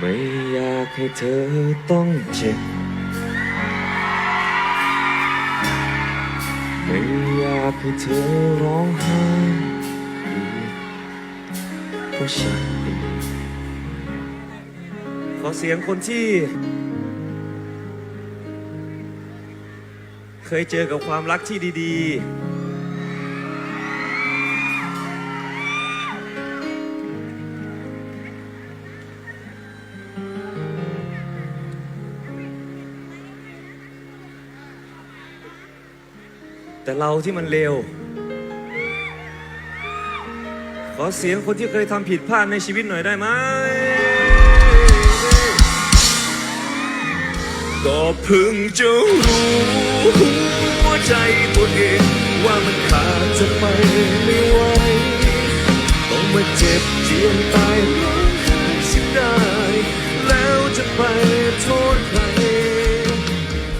ไม่อยากให้เธอต้องเจ็บ ไม่อยากให้เธอร้องไห้อีกเพราะฉันเองขอเสียงคนที่ เคยเจอกับความรักที่ดี ๆ แต่เราที่มันเลวขอเสียงคนที่เคยทำผิดพลาดในชีวิตหน่อยได้ไหมก็เพิ่งจะรู้หัวใจตัวเองว่ามันขาดจะไปไม่ไหวต้องมาเจ็บเจียนตายร้องไห้เสิได้แล้วจะไปโทษใคร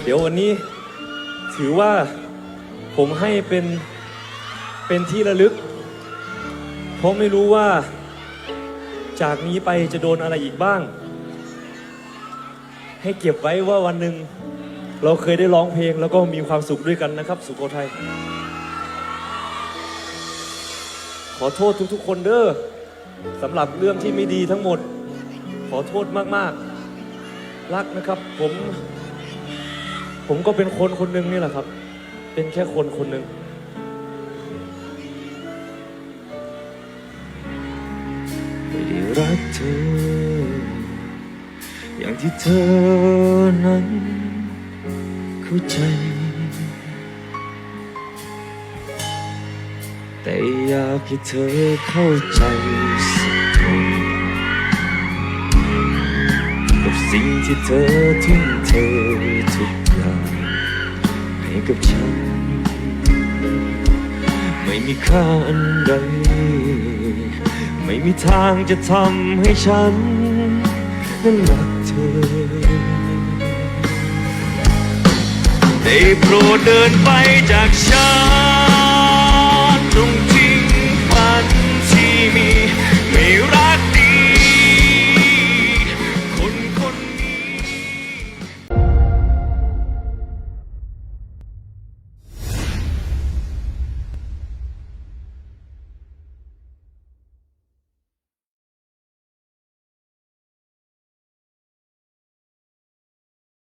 เดี๋ยววันนี้ถือว่า ผมให้เป็นเป็นที่ระลึก เพราะไม่รู้ว่า จากนี้ไปจะโดนอะไรอีกบ้าง ให้เก็บไว้ว่าวันหนึ่งเราเคยได้ร้องเพลงแล้วก็มีความสุขด้วยกันนะครับ สุโขทัยขอโทษทุกๆ คนเด้อสำหรับเรื่องที่ไม่ดีทั้งหมด ขอโทษมากๆ รักนะครับผม ผมก็เป็นคนคนหนึ่งนี่แหละครับ เป็นแค่คนคนหนึ่งไม่ได้รักเธอ อย่างที่เธอนั้นเข้าใจ แต่อยากให้เธอเข้าใจสักทีกับสิ่งที่เธอทุ่มเททุกอ กับฉัน ไม่มีค่าอันใด ไม่มีทางจะทำให้ฉัน นั้นรักเธอ ได้โปรดเดินไปจากฉัน